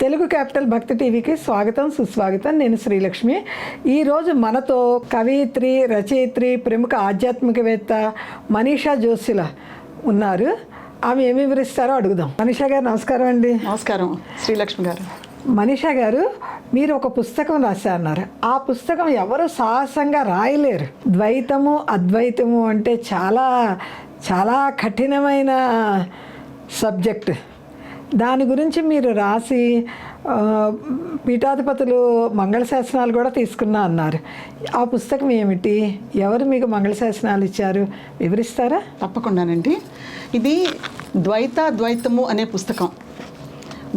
Telugu capital భక్తి టీవీకి స్వాగతం సుస్వాగతం. నేను శ్రీలక్ష్మి. ఈరోజు మనతో కవయిత్రి రచయిత్రి ప్రముఖ ఆధ్యాత్మికవేత్త మనీషా జోషిల ఉన్నారు. ఆమె ఏమి వివరిస్తారో అడుగుదాం. మనీషా గారు నమస్కారం అండి. నమస్కారం. శ్రీలక్ష్మి గారు. మనీషా గారు మీరు ఒక పుస్తకం రాశారన్నారు. ఆ పుస్తకం ఎవరు సాహసంగా రాయలేరు. ద్వైతము అద్వైతము అంటే చాలా చాలా కఠినమైన సబ్జెక్ట్. దాని గురించి మీరు రాసి పీఠాధిపతులు మంగళ శాసనాలు కూడా తీసుకున్నా అన్నారు. ఆ పుస్తకం ఏమిటి? ఎవరు మీకు మంగళ శాసనాలు ఇచ్చారు? వివరిస్తారా? తప్పకుండానండి. ఇది ద్వైత ద్వైతము అనే పుస్తకం.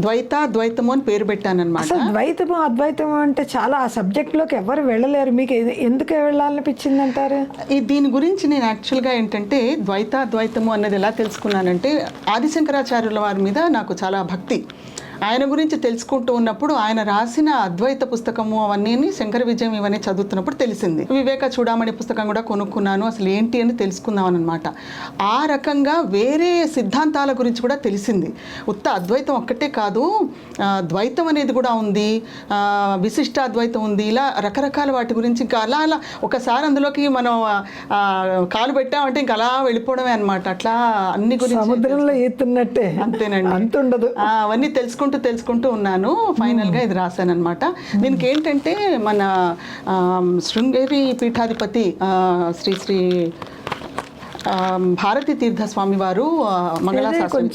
ద్వైత ద్వైతము అని పేరు పెట్టానన్నమాట. అసలు ద్వైతము అద్వైతము అంటే చాలా ఆ సబ్జెక్ట్లోకి ఎవరు వెళ్ళలేరు. మీకు ఎందుకు వెళ్ళాలనిపించింది అంటారు ఈ దీని గురించి నేను యాక్చువల్గా ఏంటంటే ద్వైత ద్వైతము అన్నది ఎలా తెలుసుకున్నానంటే ఆదిశంకరాచార్యుల వారి మీద నాకు చాలా భక్తి. ఆయన గురించి తెలుసుకుంటూ ఉన్నప్పుడు ఆయన రాసిన అద్వైత పుస్తకము అవన్నీ శంకర విజయం ఇవన్నీ చదువుతున్నప్పుడు తెలిసింది. వివేక చూడమని పుస్తకం కూడా కొనుక్కున్నాను. అసలు ఏంటి అని తెలుసుకుందాం అనమాట ఆ రకంగా వేరే సిద్ధాంతాల గురించి కూడా తెలిసింది. ఉత్త అద్వైతం ఒక్కటే కాదు ద్వైతం అనేది కూడా ఉంది విశిష్ట అద్వైతం ఉంది ఇలా రకరకాల వాటి గురించి ఇంకా అలా అలా. ఒకసారి అందులోకి మనం కాలు పెట్టామంటే ఇంకా అలా వెళ్ళిపోవడమే అనమాట అట్లా అన్ని గురించి సముద్రంలో ఈతున్నట్టే. అంతేనండి. అంత ఉండదు అవన్నీ తెలుసుకుంటూ తెలుసుకుంటూ ఉన్నాను. ఫైనల్గా ఇది రాశాను అనమాట దీనికి ఏంటంటే మన శృంగేరి పీఠాధిపతి శ్రీ శ్రీ భారతీ తీర్థ స్వామి వారు మంగళాశాసనం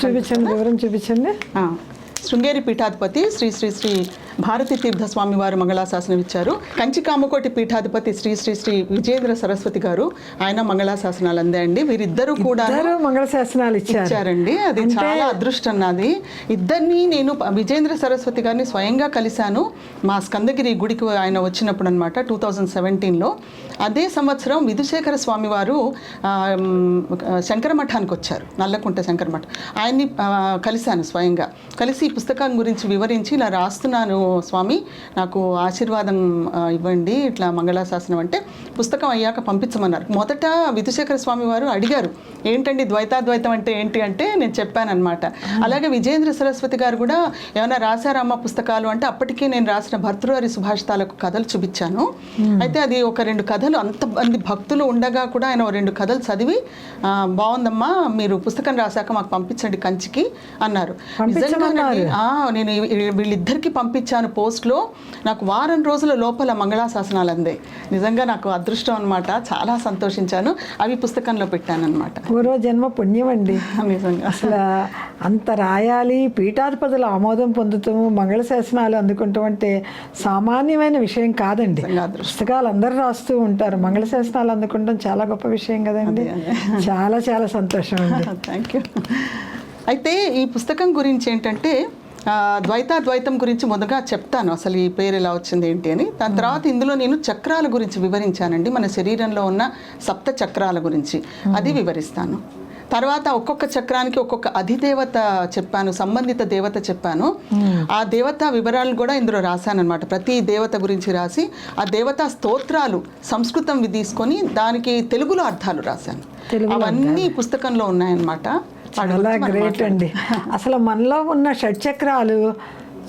చూపించండి వివరం చూపించండి. శృంగేరి పీఠాధిపతి శ్రీ శ్రీ శ్రీ భారతీ తీర్థ స్వామి వారు మంగళాశాసనం ఇచ్చారు కంచి కామకోటి పీఠాధిపతి శ్రీ శ్రీ శ్రీ విజేంద్ర సరస్వతి గారు ఆయన మంగళాశాసనాలు అందాయండి. వీరిద్దరూ కూడా ఇద్దరు మంగళ శాసనాలు ఇచ్చారు. ఇచ్చారండి. అది చాలా అదృష్టం నాది. ఇద్దరిని నేను విజేంద్ర సరస్వతి గారిని స్వయంగా కలిశాను. మా స్కందగిరి గుడికి ఆయన వచ్చినప్పుడు అనమాట టూ థౌజండ్ సెవెంటీన్లో. అదే సంవత్సరం విధుశేఖర స్వామి వారు ఆ, మ్, శంకర మఠానికి వచ్చారు. నల్లకుంట శంకర మఠం. ఆయన్ని కలిశాను స్వయంగా. కలిసి ఈ పుస్తకం గురించి వివరించి ఇలా రాస్తున్నాను స్వామి నాకు ఆశీర్వాదం ఇవ్వండి ఇట్లా మంగళాశాసనం అంటే పుస్తకం అయ్యాక పంపించమన్నారు. మొదట విధుశేఖర స్వామి వారు అడిగారు ఏంటండి ద్వైతాద్వైతం అంటే ఏంటి? అంటే నేను చెప్పానన్నమాట. అలాగే విజేంద్ర సరస్వతి గారు కూడా ఏమైనా రాశారమ్మా పుస్తకాలు? అంటే అప్పటికే నేను రాసిన భర్తృహరి సుభాషితాలకు కథలు చూపించాను. అయితే అది ఒక రెండు కథలు అంతమంది భక్తులు ఉండగా కూడా ఆయన రెండు కథలు చదివి "ఆ, బాగుందమ్మా మీరు పుస్తకం రాశాక మాకు పంపించండి కంచికి అన్నారు. నేను వీళ్ళిద్దరికి పంపించాను పోస్ట్లో. నాకు వారం రోజుల లోపల మంగళాశాసనాలు అందాయి నిజంగా నాకు అదృష్టం అనమాట చాలా సంతోషించాను. అవి పుస్తకంలో పెట్టాను అనమాట పూర్వ జన్మ పుణ్యం అండి నిజంగా. అసలు అంత రాయాలి పీఠాధిపతుల ఆమోదం పొందుతాము మంగళ శాసనాలు అందుకుంటాం అంటే సామాన్యమైన విషయం కాదండి. పుస్తకాలు అందరూ రాస్తూ ఉంటారు మంగళ శాసనాలు అందుకుంటాం. చాలా గొప్ప విషయం కదండి. చాలా చాలా సంతోషం అండి. థ్యాంక్ యూ అయితే ఈ పుస్తకం గురించి ఏంటంటే ఆ, ద్వైతాద్వైతం గురించి మొదటగా చెప్తాను. అసలు ఈ పేరు ఎలా వచ్చింది ఏంటి అని. దాని తర్వాత ఇందులో నేను చక్రాల గురించి వివరించానండి. మన శరీరంలో ఉన్న సప్త చక్రాల గురించి. అది వివరిస్తాను. తర్వాత ఒక్కొక్క చక్రానికి ఒక్కొక్క అధిదేవత చెప్పాను సంబంధిత దేవత చెప్పాను. ఆ దేవత వివరాలు కూడా ఇందులో రాశాను అనమాట ప్రతి దేవత గురించి రాసి ఆ దేవత స్తోత్రాలు సంస్కృతం తీసుకొని దానికి తెలుగులో అర్థాలు రాశాను. అవన్నీ పుస్తకంలో ఉన్నాయన్నమాట. చాలా గ్రేట్ అండి. అసలు మనలో ఉన్న షట్చక్రాలు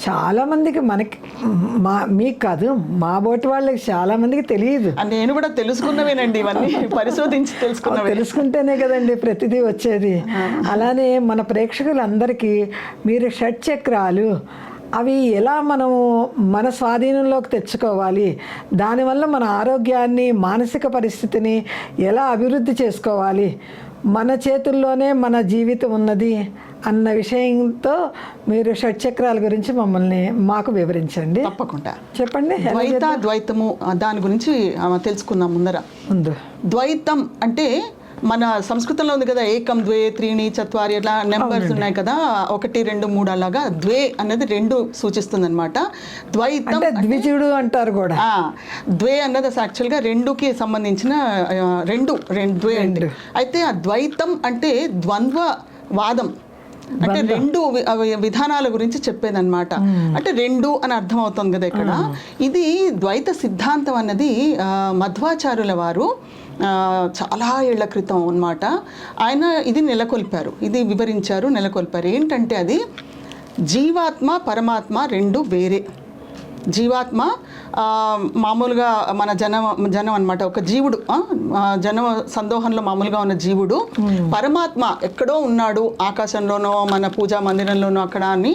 చాలా మందికి మనకి మా మీకు కాదు మా బోటి వాళ్ళకి చాలా మందికి తెలియదు. నేను కూడా తెలుసుకున్నవేనండి ఇవన్నీ పరిశోధించి తెలుసుకున్నవే. తెలుసుకుంటేనే కదండి ప్రతిదీ వచ్చేది. అలానే మన ప్రేక్షకులందరికీ మీరు షట్ చక్రాలు అవి ఎలా మనము మన స్వాధీనంలోకి తెచ్చుకోవాలి దానివల్ల మన ఆరోగ్యాన్ని మానసిక పరిస్థితిని ఎలా అభివృద్ధి చేసుకోవాలి మన చేతుల్లోనే మన జీవితం ఉన్నది అన్న విషయంతో మీరు షట్చక్రాల గురించి మమ్మల్ని మాకు వివరించండి. తప్పకుండా. చెప్పండి ద్వైత ద్వైతము దాని గురించి తెలుసుకుందాం ముందర. ముందు. ద్వైతం అంటే మన సంస్కృతంలో ఉంది కదా ఏకం ద్వే త్రీణి చత్వారి అట్లా నెంబర్స్ ఉన్నాయి కదా ఒకటి రెండు మూడు అలాగా. ద్వే అన్నది రెండు సూచిస్తుంది అనమాట ద్వైతం ద్విజుడు అంటారు కూడా. ద్వే అన్నది యాక్చువల్గా రెండుకి సంబంధించిన రెండు రెండు ద్వే అంటే. అయితే ఆ ద్వైతం అంటే ద్వంద్వ వాదం. అంటే రెండు విధానాల గురించి చెప్పేదన్నమాట. అంటే రెండు అని అర్థం అవుతుంది కదా ఇక్కడ. ఇది ద్వైత సిద్ధాంతం అన్నది ఆ, మధ్వాచార్యుల వారు చాలా ఏళ్ళ క్రితం అన్నమాట. ఆయన ఇది నెలకొల్పారు. ఇది వివరించారు నెలకొల్పారు. ఏంటంటే అది జీవాత్మ పరమాత్మ రెండు వేరే. జీవాత్మ మామూలుగా మన జనం జనం అనమాట ఒక జీవుడు జనం సందోహంలో మామూలుగా ఉన్న జీవుడు పరమాత్మ ఎక్కడో ఉన్నాడు ఆకాశంలోనో మన పూజా మందిరంలోనో అక్కడ అని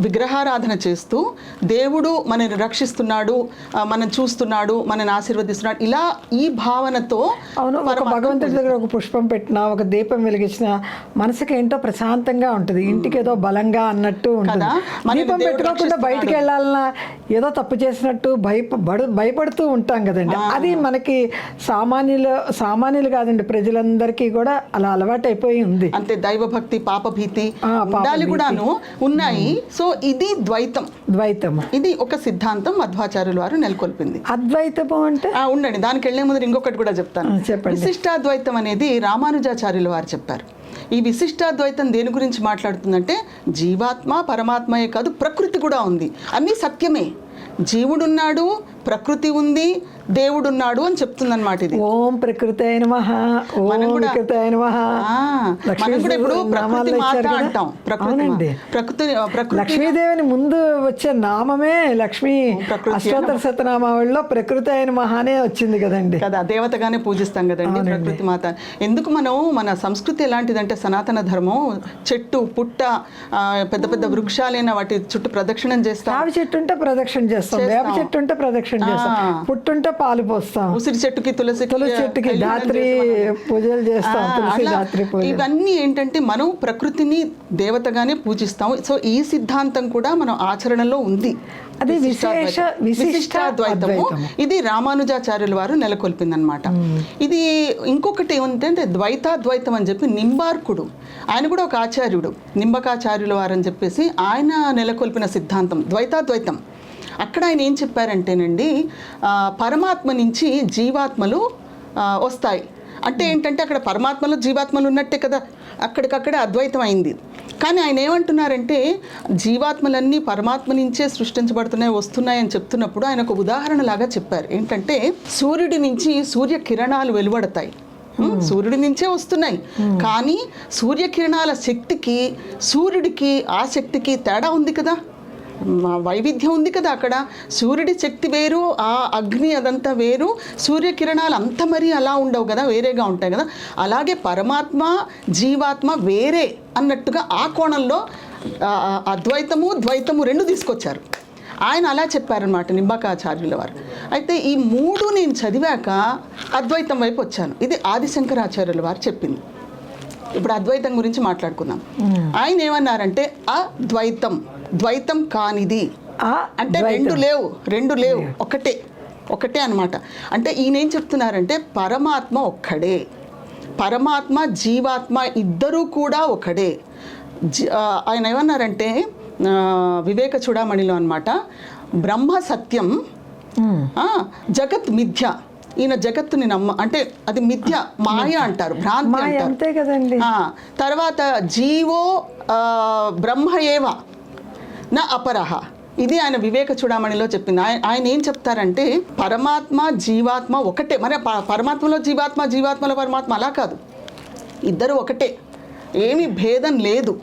విగ్రహారాధన చేస్తూ దేవుడు మనని రక్షిస్తున్నాడు మనం చూస్తున్నాడు మనని ఆశీర్వదిస్తున్నాడు. ఇలా ఈ భావనతో అవును భగవంతుడి దగ్గర ఒక పుష్పం పెట్టినా ఒక దీపం వెలిగించిన మనసుకి ఏంటో ప్రశాంతంగా ఉంటుంది. ఇంటికి ఏదో బలంగా అన్నట్టు ఉంటుంది. దీపం పెట్టుకోకుండా బయటికి. వెళ్ళాలన్నా ఏదో తప్పు చేసినట్టు భయపడు భయపడుతూ ఉంటాం కదండి. అది మనకి సామాన్యులు సామాన్యులు కాదండి ప్రజలందరికీ కూడా అలా అలవాటు అయిపోయి ఉంది. అంతే దైవభక్తి పాపభీతి. ఉండాలి కూడాను. ఉన్నాయి. సో ఇది ద్వైతం. ద్వైతము. ఇది ఒక సిద్ధాంతం మధ్వాచార్యుల వారు నెలకొల్పింది. అద్వైతము అంటే? ఆ, ఉండండి దానికి వెళ్ళే ముందు ఇంకొకటి కూడా చెప్తాను. చెప్పండి. విశిష్టాద్వైతం అనేది రామానుజాచార్యుల వారు చెప్పారు ఈ విశిష్టాద్వైతం దేని గురించి మాట్లాడుతుందంటే జీవాత్మ పరమాత్మయే కాదు ప్రకృతి కూడా ఉంది. అన్నీ సత్యమే. జీవుడున్నాడు ప్రకృతి ఉంది దేవుడున్నాడు అని చెప్తుందన్నమాట ఇది. ఓం ప్రకృతి అయిన మనం కూడా- మనం ఇప్పుడు ప్రకృతి మాత? అంటాం. ప్రకృతి ప్రకృతి లక్ష్మీదేవిని ముందు వచ్చే నామమే లక్ష్మీ. అష్టోత్తర శతనామావళిలో ప్రకృతి అయిన మహానే వచ్చింది కదండి. కదా దేవతగానే పూజిస్తాం కదండి ప్రకృతి మాత. ఎందుకు మనం మన సంస్కృతి ఎలాంటిదంటే సనాతన ధర్మం చెట్టు పుట్ట పెద్ద పెద్ద వృక్షాలైన వాటి చుట్టూ ప్రదక్షిణం చేస్తాం. చెట్టు ఉంటే ప్రదక్షిణ చేస్తాం వేప చెట్టు ఉంటే ప్రదక్షిణ చేస్తాం. పుట్టుంటే పాలు పోస్తాం. ఉసిరి చెట్టుకి తులసి తులసి చెట్టుకి దాత్రి పూజలు చేస్తాం తులసి దాత్రి పూజ ఇవన్నీ ఏంటంటే మనం ప్రకృతిని దేవతగానే పూజిస్తాం సో ఈ సిద్ధాంతం కూడా మనం ఆచరణలో ఉంది. అది విశేష విశిష్ట. ఇది రామానుజాచార్యుల వారు నెలకొల్పిందనమాట ఇది ఇంకొకటి ఏమంటే ద్వైతాద్వైతం అని చెప్పి నింబార్కుడు. ఆయన కూడా ఒక ఆచార్యుడు. నింబకాచార్యుల వారు అని చెప్పేసి ఆయన నెలకొల్పిన సిద్ధాంతం ద్వైతాద్వైతం. అక్కడ ఆయన ఏం చెప్పారంటేనండి పరమాత్మ నుంచి జీవాత్మలు వస్తాయి. అంటే ఏంటంటే అక్కడ పరమాత్మలో జీవాత్మలు ఉన్నట్టే కదా అక్కడికక్కడే అద్వైతం అయింది కానీ ఆయన ఏమంటున్నారంటే జీవాత్మలన్నీ పరమాత్మ నుంచే సృష్టించబడుతున్నాయి వస్తున్నాయి అని చెప్తున్నప్పుడు ఆయన ఒక ఉదాహరణ లాగా చెప్పారు. ఏంటంటే సూర్యుడి నుంచి సూర్య కిరణాలు వెలువడతాయి సూర్యుడి నుంచే వస్తున్నాయి. కానీ సూర్యకిరణాల శక్తికి సూర్యుడికి ఆ శక్తికి తేడా ఉంది కదా. వైవిధ్యం ఉంది కదా అక్కడ. సూర్యుడి శక్తి వేరు ఆ అగ్ని అదంతా వేరు. సూర్యకిరణాలు అంత మరీ అలా ఉండవు కదా వేరేగా ఉంటాయి కదా. అలాగే పరమాత్మ జీవాత్మ వేరే అన్నట్టుగా ఆ కోణంలో అద్వైతము ద్వైతము రెండు తీసుకొచ్చారు. ఆయన అలా చెప్పారనమాట నింబకాచార్యుల వారు. అయితే ఈ మూడు నేను చదివాక అద్వైతం వైపు వచ్చాను. ఇది ఆదిశంకరాచార్యుల వారు చెప్పింది. ఇప్పుడు అద్వైతం గురించి మాట్లాడుకుందాం. ఆయన ఏమన్నారంటే అద్వైతం. ద్వైతం కానిది. అంటే రెండు లేవు రెండు లేవు ఒకటే ఒకటే అన్నమాట. అంటే ఈయన ఏం చెప్తున్నారంటే పరమాత్మ ఒక్కడే. పరమాత్మ జీవాత్మ ఇద్దరూ కూడా ఒకడే. ఆయన ఏమన్నారంటే వివేక చూడమణిలో అన్నమాట బ్రహ్మ సత్యం జగత్ మిథ్య. ఈయన జగత్తుని నమ్మ అంటే అది మిథ్య మాయ అంటారు భ్రాంతి మాయ అంటారు. తర్వాత జీవో బ్రహ్మ ఏవ నా అపరహ. ఇది ఆయన వివేక చూడమణిలో చెప్పింది. ఆయన ఆయన ఏం చెప్తారంటే పరమాత్మ జీవాత్మ ఒకటే. మరి పరమాత్మలో జీవాత్మ జీవాత్మలో పరమాత్మ అలా కాదు. ఇద్దరు ఒకటే. ఏమీ భేదం లేదు.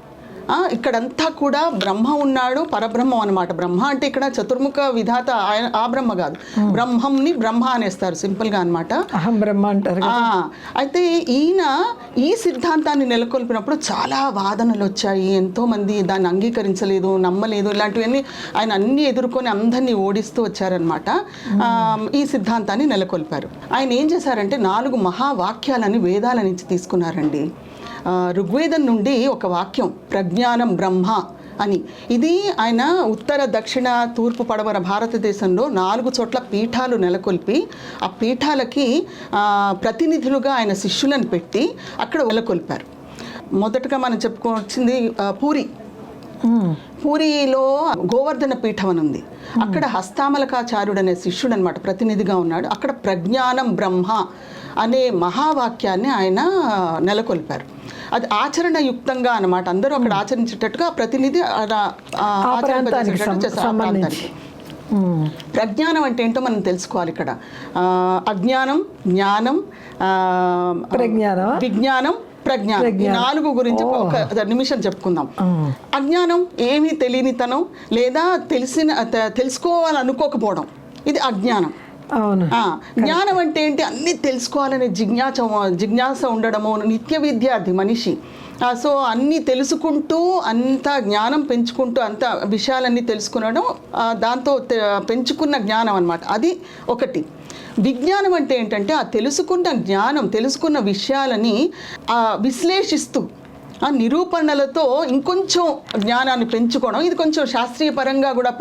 ఇక్కడంతా కూడా బ్రహ్మ ఉన్నాడు పరబ్రహ్మం అన్నమాట. బ్రహ్మ అంటే ఇక్కడ చతుర్ముఖ విధాత ఆయన ఆ బ్రహ్మ కాదు. బ్రహ్మంని బ్రహ్మ అనేస్తారు సింపుల్గా అన్నమాట. అహం బ్రహ్మ అంటారు అయితే ఈయన ఈ సిద్ధాంతాన్ని నెలకొల్పినప్పుడు చాలా వాదనలు వచ్చాయి. ఎంతో మంది దాన్ని అంగీకరించలేదు నమ్మలేదు ఇలాంటివన్నీ ఆయన అన్ని ఎదుర్కొని అందరినీ ఓడిస్తూ వచ్చారనమాట ఈ సిద్ధాంతాన్ని నెలకొల్పారు. ఆయన ఏం చేశారంటే నాలుగు మహావాక్యాలని వేదాల నుంచి తీసుకున్నారండి. ఋగ్వేదం నుండి ఒక వాక్యం ప్రజ్ఞానం బ్రహ్మ అని. ఇది ఆయన ఉత్తర దక్షిణ తూర్పు పడమర భారతదేశంలో నాలుగు చోట్ల పీఠాలు నెలకొల్పి ఆ పీఠాలకి ప్రతినిధులుగా ఆయన శిష్యులను పెట్టి అక్కడ నెలకొల్పారు. మొదటగా మనం చెప్పుకోవచ్చింది పూరి. పూరిలో గోవర్ధన పీఠం అని ఉంది. అక్కడ హస్తామలకాచార్యుడు అనే శిష్యుడు అనమాట ప్రతినిధిగా ఉన్నాడు. అక్కడ ప్రజ్ఞానం బ్రహ్మ అనే మహావాక్యాన్ని ఆయన నెలకొల్పారు. అది ఆచరణయుక్తంగా అన్నమాట. అందరూ అక్కడ ఆచరించేటట్టుగా ప్రతినిధి. ప్రజ్ఞానం అంటే ఏంటో మనం తెలుసుకోవాలి ఇక్కడ. అజ్ఞానం జ్ఞానం ప్రజ్ఞానం. విజ్ఞానం ప్రజ్ఞానం. ఈ నాలుగు గురించి ఒక నిమిషం చెప్పుకుందాం. అజ్ఞానం ఏమీ తెలియనితనం లేదా తెలిసిన తెలుసుకోవాలనుకోకపోవడం. ఇది అజ్ఞానం. జ్ఞానం అంటే ఏంటి? అన్ని తెలుసుకోవాలనే జిజ్ఞాస జిజ్ఞాస ఉండడము నిత్య విద్యార్థి మనిషి. సో అన్నీ తెలుసుకుంటూ అంత జ్ఞానం పెంచుకుంటూ అంత విషయాలన్నీ తెలుసుకునడం దాంతో పెంచుకున్న జ్ఞానం అన్నమాట. అది ఒకటి. విజ్ఞానం అంటే ఏంటంటే ఆ తెలుసుకున్న జ్ఞానం తెలుసుకున్న విషయాలని విశ్లేషిస్తూ ఆ నిరూపణలతో ఇంకొంచెం జ్ఞానాన్ని పెంచుకోవడం ఇది కొంచెం శాస్త్రీయ పరంగా కూడా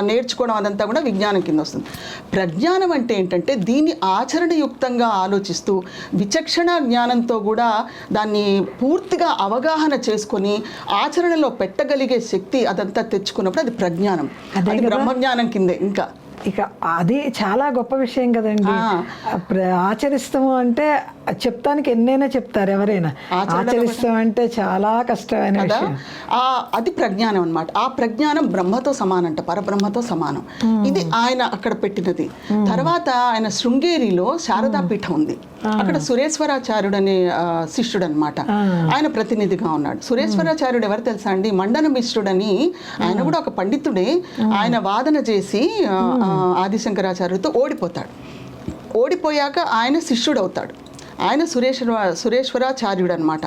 నేర్చుకోవడం అదంతా కూడా విజ్ఞానం కింద వస్తుంది. ప్రజ్ఞానం అంటే ఏంటంటే దీన్ని ఆచరణయుక్తంగా ఆలోచిస్తూ విచక్షణ జ్ఞానంతో కూడా దాన్ని పూర్తిగా అవగాహన చేసుకొని ఆచరణలో పెట్టగలిగే శక్తి అదంతా తెచ్చుకున్నప్పుడు అది ప్రజ్ఞానం. అదే. బ్రహ్మజ్ఞానం కిందే ఇంకా. ఇక అది చాలా గొప్ప విషయం కదండి. ఆచరిస్తాము అంటే చెప్తానికి ఎన్నైనా చెప్తారు ఎవరైనా. ఆచరణ ఆచరిస్తాం అంటే చాలా కష్టమైన విషయం. అది ప్రజ్ఞానం అన్నమాట. ఆ ప్రజ్ఞానం బ్రహ్మతో సమానంట పరబ్రహ్మతో సమానం. ఇది ఆయన అక్కడ పెట్టినది. తర్వాత ఆయన శృంగేరిలో శారదా పీఠం ఉంది. అక్కడ సురేశ్వరాచార్యుడు అనే శిష్యుడు అనమాట ఆయన ప్రతినిధిగా ఉన్నాడు. సురేశ్వరాచార్యుడు ఎవరు తెలుసా అండి? మండన మిశ్రుడని ఆయన కూడా ఒక పండితుడే. ఆయన వాదన చేసి ఆదిశంకరాచార్యుడితో ఓడిపోతాడు. ఓడిపోయాక ఆయన శిష్యుడు అవుతాడు ఆయన సురేశ్వర సురేశ్వరాచార్యుడు అనమాట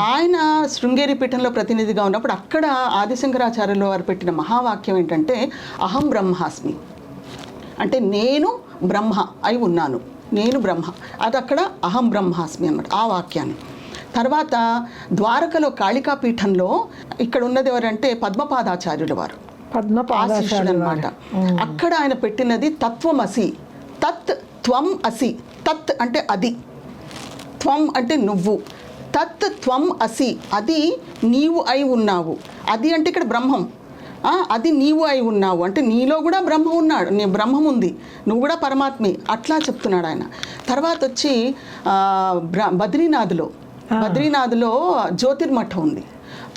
ఆయన శృంగేరి పీఠంలో ప్రతినిధిగా ఉన్నప్పుడు అక్కడ ఆదిశంకరాచార్యులు వారు పెట్టిన మహావాక్యం ఏంటంటే అహం బ్రహ్మాస్మి. అంటే నేను బ్రహ్మ అయి ఉన్నాను. నేను బ్రహ్మ. అది అక్కడ అహం బ్రహ్మాస్మి అన్నమాట ఆ వాక్యాన్ని. తర్వాత ద్వారకలో కాళికా పీఠంలో ఇక్కడ ఉన్నది ఎవరంటే పద్మపాదాచార్యుల వారు. పద్మ ఆ శిష్యుడు అనమాట అక్కడ ఆయన పెట్టినది తత్వమసి తత్ త్వం అసి తత్ అంటే అది. త్వం అంటే నువ్వు. తత్ త్వం అసి. అది నీవు అయి ఉన్నావు. అది అంటే ఇక్కడ బ్రహ్మం. అది నీవు అయి ఉన్నావు. అంటే నీలో కూడా బ్రహ్మ ఉన్నాడు. నీ బ్రహ్మం ఉంది. నువ్వు కూడా పరమాత్మే. అట్లా చెప్తున్నాడు ఆయన. తర్వాత వచ్చి బద్రీనాథ్లో. బద్రీనాథ్లో జ్యోతిర్మఠం ఉంది.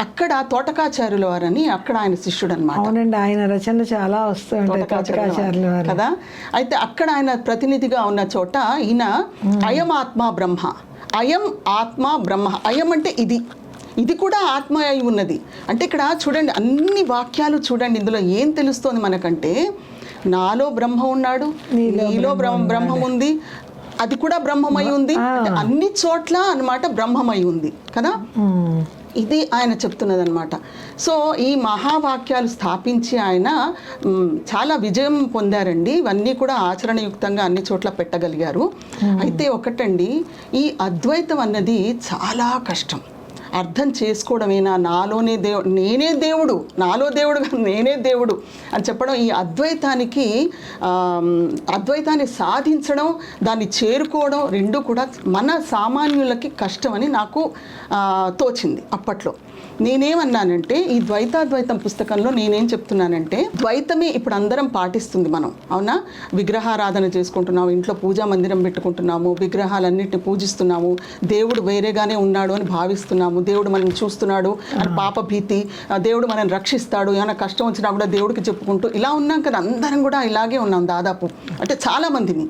అక్కడ తోటకాచార్యుల వారని అక్కడ ఆయన శిష్యుడు అనమాట అవునండి. ఆయన రచనలు చాలా వస్తూ ఉంటాయి తోటకాచార్యుల కదా? అయితే అక్కడ ఆయన ప్రతినిధిగా ఉన్న చోట ఈయన అయం ఆత్మ బ్రహ్మ. అయం ఆత్మ బ్రహ్మ. అయం అంటే ఇది. ఇది కూడా ఆత్మ అయి ఉన్నది. అంటే ఇక్కడ చూడండి అన్ని వాక్యాలు చూడండి ఇందులో ఏం తెలుస్తోంది మనకంటే నాలో బ్రహ్మ ఉన్నాడు నీలో బ్రహ్మ బ్రహ్మం ఉంది అది కూడా బ్రహ్మమై ఉంది. అన్ని చోట్ల అన్నమాట బ్రహ్మమై ఉంది. కదా. ఇది ఆయన చెప్తున్నది అనమాట సో ఈ మహావాక్యాలు స్థాపించి ఆయన చాలా విజయం పొందారండి. ఇవన్నీ కూడా ఆచరణయుక్తంగా అన్ని చోట్ల పెట్టగలిగారు. అయితే ఒకటండి ఈ అద్వైతం అన్నది చాలా కష్టం. అర్థం చేసుకోవడమేనా? నాలోనే దేవుడు నేనే దేవుడు. నాలో దేవుడు నేనే దేవుడు అని చెప్పడం ఈ అద్వైతానికి అద్వైతాన్ని సాధించడం దాన్ని చేరుకోవడం రెండు కూడా మన సామాన్యులకి కష్టమని నాకు తోచింది అప్పట్లో. నేనేమన్నానంటే ఈ ద్వైతాద్వైతం పుస్తకంలో నేనేం చెప్తున్నానంటే ద్వైతమే ఇప్పుడు అందరం పాటిస్తుంది మనం. అవునా? విగ్రహారాధన చేసుకుంటున్నాము ఇంట్లో పూజా మందిరం పెట్టుకుంటున్నాము విగ్రహాలన్నింటినీ పూజిస్తున్నాము దేవుడు వేరేగానే ఉన్నాడు అని భావిస్తున్నాము. దేవుడు మనల్ని చూస్తున్నాడు అని పాప భీతి ఆ, దేవుడు మనల్ని రక్షిస్తాడు ఏమైనా కష్టం వచ్చినా కూడా దేవుడికి చెప్పుకుంటూ ఇలా ఉన్నాం కదా అందరం కూడా ఇలాగే ఉన్నాం దాదాపు. అంటే చాలా మందిని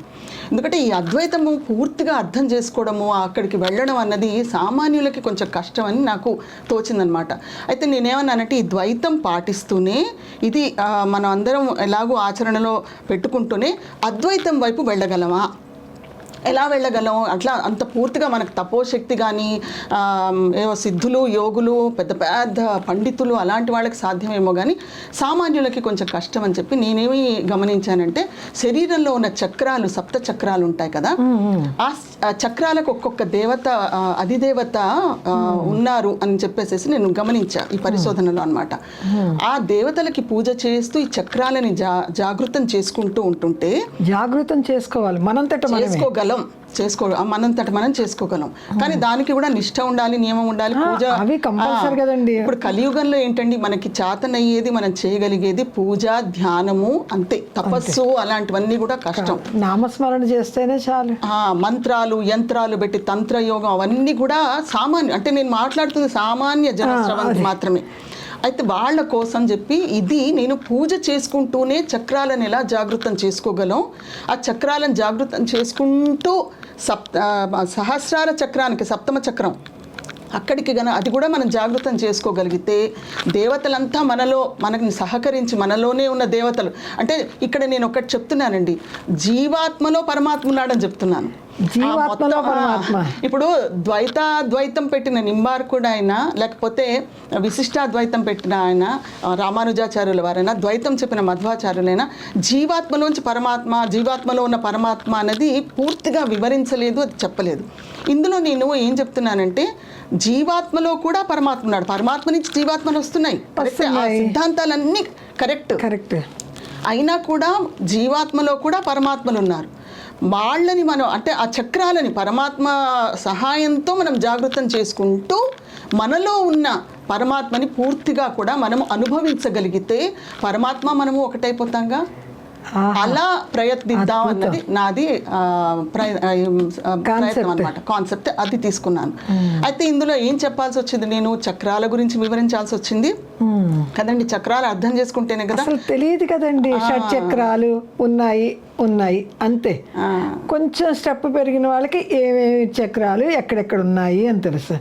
ఎందుకంటే ఈ అద్వైతము పూర్తిగా అర్థం చేసుకోవడము అక్కడికి వెళ్ళడం అన్నది సామాన్యులకి కొంచెం కష్టం అని నాకు తోచిందనమాట అయితే నేనేమన్నానంటే ఈ ద్వైతం పాటిస్తూనే ఇది మనం అందరం ఎలాగో ఆచరణలో పెట్టుకుంటూనే అద్వైతం వైపు వెళ్ళగలమా? ఎలా వెళ్ళగలం? అట్లా అంత పూర్తిగా మనకు తపోశక్తి కానీ ఏవో సిద్ధులు యోగులు పెద్ద పెద్ద పండితులు అలాంటి వాళ్ళకి సాధ్యమేమో కానీ సామాన్యులకి కొంచెం కష్టం అని చెప్పి నేనేమి గమనించానంటే శరీరంలో ఉన్న చక్రాలు సప్త చక్రాలు ఉంటాయి కదా? ఆ చక్రాలకు ఒక్కొక్క దేవత అధిదేవత ఉన్నారు అని చెప్పేసి నేను గమనించా ఈ పరిశోధనలో అన్నమాట. ఆ దేవతలకి పూజ చేస్తూ ఈ చక్రాలని జా జాగృతం చేసుకుంటూ ఉంటుంటే జాగృతం చేసుకోవాలి. మనంతట మనమే. చేసుకోగలం చేసుకో మనంతట మనం చేసుకోగలం. కానీ దానికి కూడా నిష్ట ఉండాలి నియమం ఉండాలి పూజ. అవి కంపల్సరీ ఆ, కదండి. ఇప్పుడు కలియుగంలో ఏంటండి మనకి చేతనయ్యేది మనం చేయగలిగేది పూజ ధ్యానము అంతే. తపస్సు అలాంటివన్నీ కూడా కష్టం. నామస్మరణ చేస్తేనే చాలు. ఆ, మంత్రాలు యంత్రాలు పెట్టి తంత్రయోగం అవన్నీ కూడా సామాన్య అంటే నేను మాట్లాడుతుంది సామాన్య జనశ్రవానికి మాత్రమే. అయితే వాళ్ళ కోసం చెప్పి ఇది నేను పూజ చేసుకుంటూనే చక్రాలను ఎలా జాగృతం చేసుకోగలం? ఆ చక్రాలను జాగృతం చేసుకుంటూ సప్ సహస్రార చక్రానికి సప్తమ చక్రం. అక్కడికి గన అది కూడా మనం జాగృతం చేసుకోగలిగితే దేవతలంతా మనలో మనకి సహకరించి మనలోనే ఉన్న దేవతలు. అంటే ఇక్కడ నేను ఒకటి చెప్తున్నానండి. జీవాత్మలో పరమాత్మ ఉన్నాడని చెప్తున్నాను. జీవాత్మలో పరమాత్మ. ఇప్పుడు ద్వైత ద్వైతం పెట్టిన నింబార్కుడు ఆయన లేకపోతే విశిష్టాద్వైతం పెట్టిన ఆయన రామానుజాచార్యుల వారైనా ద్వైతం చెప్పిన మధ్వాచార్యులైనా జీవాత్మలోంచి పరమాత్మ జీవాత్మలో ఉన్న పరమాత్మ అనేది పూర్తిగా వివరించలేదు అది చెప్పలేదు ఇందులో నేను ఏం చెప్తున్నానంటే జీవాత్మలో కూడా పరమాత్మ ఉన్నాడు పరమాత్మ నుంచి జీవాత్మలు వస్తున్నాయి కరెక్టే. ఆ వస్తున్నాయి. సిద్ధాంతాలన్నీ కరెక్ట్ కరెక్ట్ అయినా కూడా జీవాత్మలో కూడా పరమాత్మలు ఉన్నారు వాళ్ళని మనం అంటే ఆ చక్రాలని పరమాత్మ సహాయంతో మనం జాగృతం చేసుకుంటూ మనలో ఉన్న పరమాత్మని పూర్తిగా కూడా మనం అనుభవించగలిగితే పరమాత్మ మనము ఒకటైపోతాంగా? అలా ప్రయత్నిద్దాం అన్నది నాది ప్రయత్నం అనమాట కాన్సెప్ట్ అది తీసుకున్నాను. అయితే ఇందులో ఏం చెప్పాల్సి వచ్చింది నేను? చక్రాల గురించి వివరించాల్సి వచ్చింది కదండి చక్రాలు అర్థం చేసుకుంటేనే కదా? అసలు తెలియదు కదండి. షట్ చక్రాలు ఉన్నాయి ఉన్నాయి అంతే. కొంచెం స్టెప్ పెరిగిన వాళ్ళకి ఏమేమి చక్రాలు ఎక్కడెక్కడ ఉన్నాయి అని తెలుసు.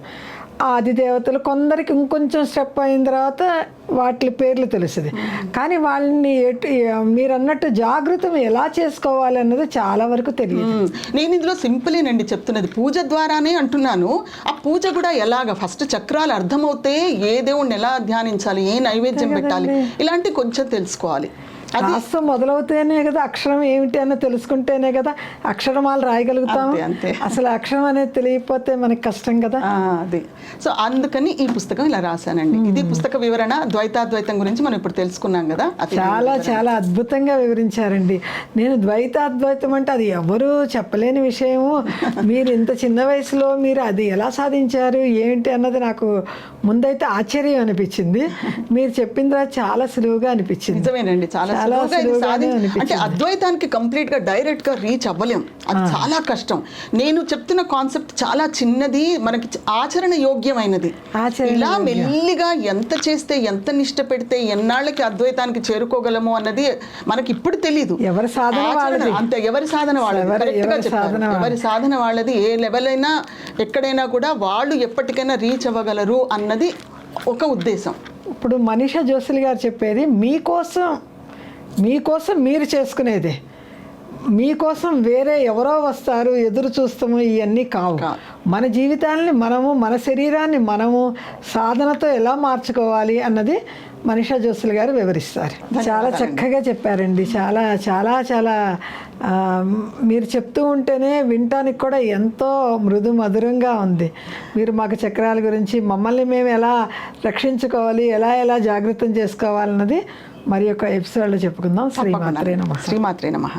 ఆది దేవతలు కొందరికి ఇంకొంచెం స్టెప్ అయిన తర్వాత వాటి పేర్లు తెలుస్తుంది. కానీ వాళ్ళని ఎటు మీరు అన్నట్టు జాగృతం ఎలా చేసుకోవాలి అన్నది చాలా వరకు తెలియదు. నేను ఇందులో సింపులేనండి చెప్తున్నది. పూజ ద్వారానే అంటున్నాను. ఆ పూజ కూడా ఎలాగ? ఫస్ట్ చక్రాలు అర్థమవుతే ఏ దేవుణ్ణి ఎలా ధ్యానించాలి? ఏ నైవేద్యం పెట్టాలి? ఇలాంటి కొంచెం తెలుసుకోవాలి. కాస్త మొదలవుతేనే కదా అక్షరం ఏమిటి అని తెలుసుకుంటేనే కదా అక్షరమాలు రాయగలుగుతాము. అంతే. అసలు అక్షరం అనేది తెలియకపోతే మనకి కష్టం కదా. అది. సో అందుకని ఈ పుస్తకం ఇలా రాశానండి. ఇది పుస్తక వివరణ ద్వైతాద్వైతం గురించి మనం ఇప్పుడు తెలుసుకున్నాం కదా అది చాలా చాలా అద్భుతంగా వివరించారండి. నేను ద్వైతాద్వైతం అంటే అది ఎవరు చెప్పలేని విషయము. మీరు ఇంత చిన్న వయసులో మీరు అది ఎలా సాధించారు ఏంటి అన్నది నాకు ముందైతే ఆశ్చర్యం అనిపించింది. మీరు చెప్పిన తర్వాత చాలా సులువుగా అనిపించింది. నిజమేనండి చాలా అంటే. అద్వైతానికి కంప్లీట్గా డైరెక్ట్గా రీచ్ అవ్వలేం. అది చాలా కష్టం. నేను చెప్తున్న కాన్సెప్ట్ చాలా చిన్నది మనకి ఆచరణ యోగ్యమైనది. ఇలా మెల్లిగా ఎంత చేస్తే ఎంత నిష్ట పెడితే ఎన్నాళ్ళకి అద్వైతానికి చేరుకోగలము అన్నది మనకి ఇప్పుడు తెలీదు. ఎవరి సాధన. అంతే ఎవరి సాధన వాళ్ళది? ఎవరి-. సాధన వాళ్ళది. ఏ లెవెల్ అయినా ఎక్కడైనా కూడా వాళ్ళు ఎప్పటికైనా రీచ్ అవ్వగలరు అన్నది ఒక ఉద్దేశం. ఇప్పుడు మనీషా జోషులు గారు చెప్పేది మీకోసం మీకోసం మీరు చేసుకునేది. మీకోసం వేరే ఎవరో వస్తారు ఎదురు చూస్తాము ఇవన్నీ కావు. మన జీవితాన్ని మనము మన శరీరాన్ని మనము సాధనతో ఎలా మార్చుకోవాలి అన్నది మనీషా జోసులు గారు వివరిస్తారు. చాలా చక్కగా చెప్పారండి. చాలా చాలా చాలా మీరు చెప్తూ ఉంటేనే వినటానికి కూడా ఎంతో మృదు మధురంగా ఉంది. మీరు మాకు చక్రాల గురించి మమ్మల్ని మేము ఎలా రక్షించుకోవాలి ఎలా ఎలా జాగృతం చేసుకోవాలన్నది మరి యొక్క ఎపిసోడ్లో చెప్పుకుందాం శ్రీమాత్రే నమ శ్రీమాత్రే నమః